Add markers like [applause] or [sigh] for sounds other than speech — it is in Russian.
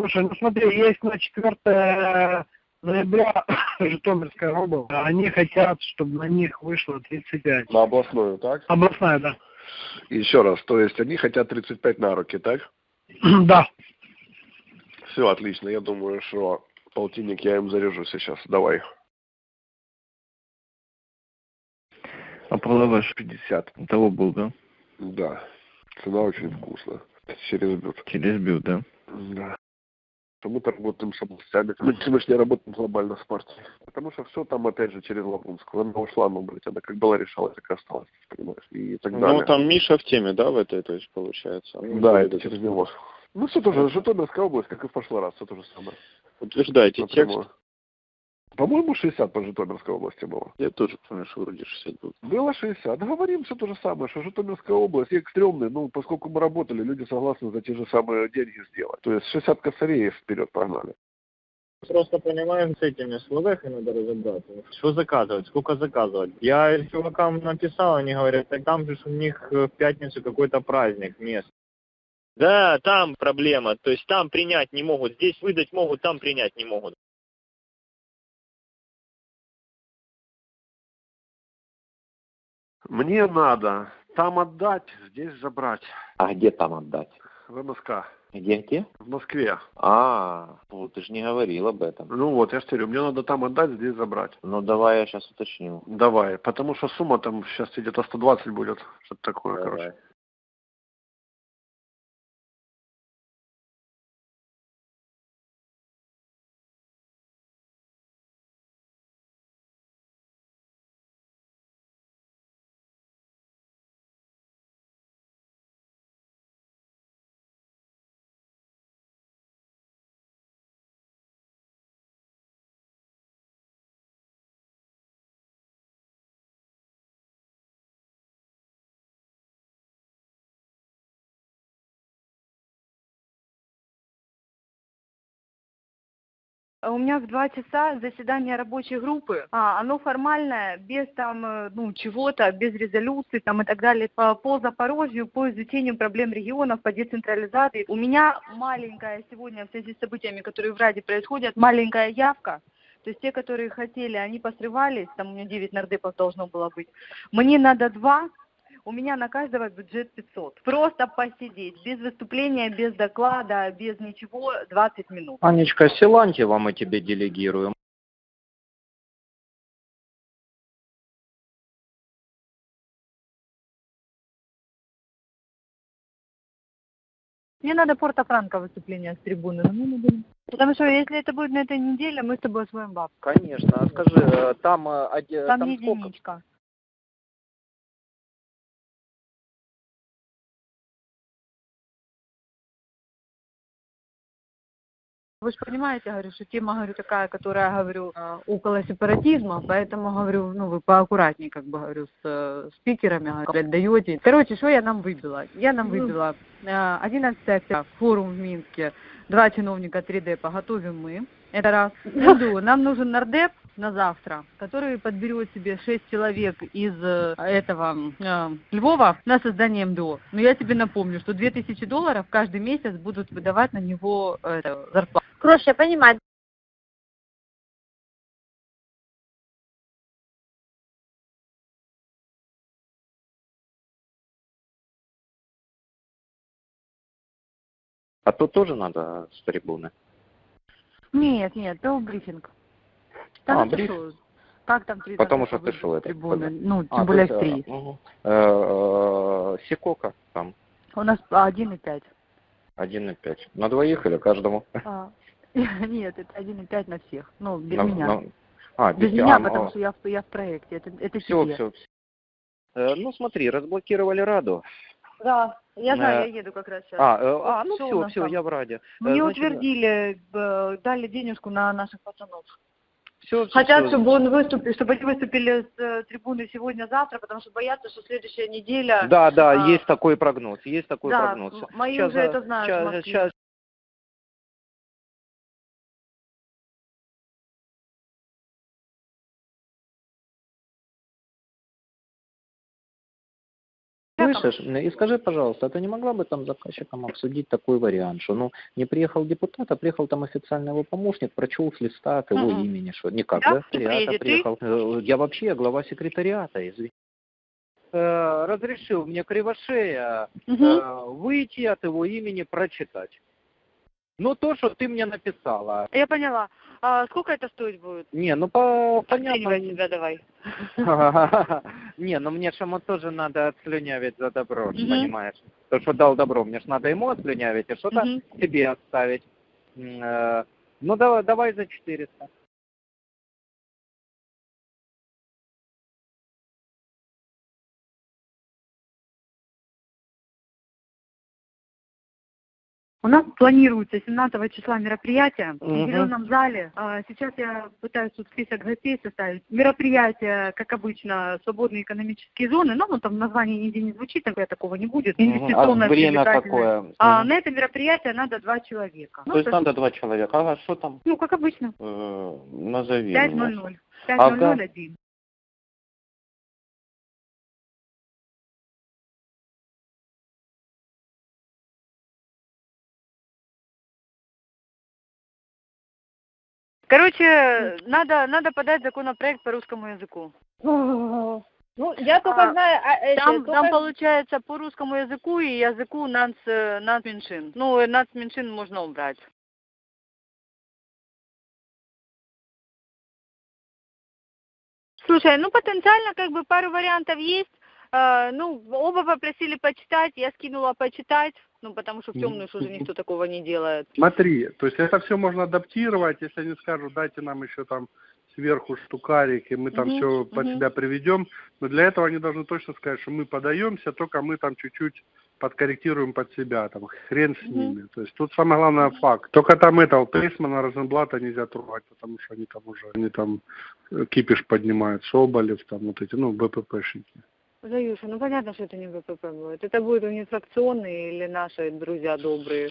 Слушай, ну смотри, есть на 4 ноября [coughs] Житомирская область. Они хотят, чтобы на них вышло 35. На областную, так? Областная, да. Еще раз, то есть они хотят 35 на руки, так? [coughs] Да. Все, отлично. Я думаю, что полтинник я им заряжу сейчас. Давай. А половаш 50. Того был, да? Да. Цена очень вкусная. Через бют. Через бют, да? Да. Мы-то работаем с областями. Мы, мы не работаем глобально с партией. Потому что все там, опять же, через Лапунскую. Она ушла, ну, блядь, она как была решала, так и осталась, понимаешь, и так далее. Ну, там Миша в теме, да, в этой, то есть, получается? Да, это через него. Ну, все тоже, Житомирская область, как и в прошлый раз, все то же самое. Утверждайте текст. По-моему, 60 по Житомирской области было. Я тоже помню, что вроде 60 был. Было 60. Говорим все то же самое, что Житомирская область, и стрёмный, ну, поскольку мы работали, люди согласны за те же самые деньги сделать. То есть 60 косарей вперед погнали. Просто понимаем, с этими словами надо разобраться. Что заказывать, сколько заказывать. Я чувакам написал, они говорят, так там же у них э, в пятницу какой-то праздник мест. Да, там проблема. То есть там принять не могут. Здесь выдать могут, там принять не могут. Мне надо там отдать, здесь забрать. А где там отдать? В МСК. Где-где? В Москве. А, ну ты же не говорил об этом. Ну вот, я же говорю, мне надо там отдать, здесь забрать. Ну давай я сейчас уточню. Давай, потому что сумма там сейчас где-то 120 будет, что-то такое, Давай. короче. У меня в два часа заседание рабочей группы. А, оно формальное, без там, э, ну, чего-то, без резолюции там и так далее. По, по Запорожью, по изучению проблем регионов, по децентрализации. У меня маленькая сегодня в связи с событиями, которые в Раде происходят, маленькая явка. То есть те, которые хотели, они посрывались, там у меня 9 нардепов должно было быть. Мне надо два, у меня на каждого бюджет 500. Просто посидеть, без выступления, без доклада, без ничего, 20 минут. Анечка, Силантьева мы тебе делегируем. Мне надо Порто-Франко выступление с трибуны. но мне надо- Потому что если это будет на этой неделе, мы с тобой освоим баб. Конечно. А скажи, э, там, э, оде- Там, там сколько? Вы же понимаете, говорю, что тема, говорю, такая, которая, говорю, э, около сепаратизма, поэтому, говорю, ну, вы поаккуратнее, как бы, говорю, с э, спикерами, говорю, отдаете. Короче, что я нам выбила? Я нам выбила э, 11 октября, форум в Минске, два чиновника 3D готовим мы. Это раз. [laughs] Иду. Нам нужен нардеп на завтра, который подберет себе 6 человек из э, этого э, Львова на создание МДО. Но я тебе напомню, что 2000 долларов каждый месяц будут выдавать на него э, зарплату. Крош, я понимаю. А то тоже надо с трибуны. Нет, нет, то брифинг. А, Там это бриф-? Как там три Потому что ты с это. Ну, тем А, более в три. э, мгм. Э, э, Сикока там У нас один и пять. 1,5. На двоих или каждому? А, [laughs] Нет, это один и пять на всех. Ну, без На- меня. на- А, Без тебя, меня, ну, потому что я в, я в проекте. Это, это Все, тебе. все. ну смотри, разблокировали Раду. Да, я знаю, Э, я еду как раз сейчас. А, э, а, ну все, все, там? я в Раде. Э, Мне значит, утвердили, э, дали денежку на наших пацанов. Всё, всё, Хотят, всё. чтобы он выступил, чтобы они выступили с э, трибуны сегодня-завтра, потому что боятся, что следующая неделя... Да, да, а, есть такой прогноз, есть такой да, прогноз. мои Щас, уже э, это знают в щас- Слышишь? И скажи, пожалуйста, а ты не могла бы там заказчиком обсудить такой вариант, что ну не приехал депутат, а приехал там официальный его помощник, прочел с листа от его Мгм. имени, что никак, Да? да? Ты? приехал. Э, Я вообще глава секретариата, извини. Э, разрешил мне Кривошея э, выйти от его имени прочитать. Ну, то, что ты мне написала. Я поняла. А сколько это стоить будет? Не, ну по понятно. себя давай. [laughs] Не, ну мне же ему тоже надо отслюнявить за добро, понимаешь? То, что дал добро, мне же надо ему отслюнявить, и что-то себе оставить. Э, Ну, давай, давай за 400. У нас планируется 17 числа мероприятие в Мгм. зеленом зале. А, Сейчас я пытаюсь тут список гостей составить. Мероприятие, как обычно, свободные экономические зоны. Но ну, там название нигде не звучит, такое такого не будет. Инвестиционное, А время какое? А на это мероприятие надо два человека. Ну, То есть то надо два человека. Ага, что там? ну, как обычно. Э, назови. 5.00. Ага. Короче, надо, надо подать законопроект по русскому языку. [laughs] Ну, я только А, знаю, а, эти, Там, только- там получается по русскому языку и языку нац, э, нацменьшин. Ну, э, нацменьшин можно убрать. Слушай, ну потенциально как бы пару вариантов есть. Э, ну, оба попросили почитать, я скинула почитать, ну, потому что в темную же уже никто такого не делает. Смотри, то есть это все можно адаптировать, если они скажут, дайте нам еще там сверху штукарик, и мы там Мгм, все под мгм. себя приведем. Но для этого они должны точно сказать, что мы подаемся, только мы там чуть-чуть подкорректируем под себя, там хрен с ними. То есть тут самое главное факт. Только там этого Пейсмана, Розенблата нельзя трогать, потому что они там уже, они там э, кипиш поднимают, Соболев, там вот эти, ну, БППшники. Заюша, ну понятно, что это не ВПП будет. Это будут не фракционные или наши друзья добрые.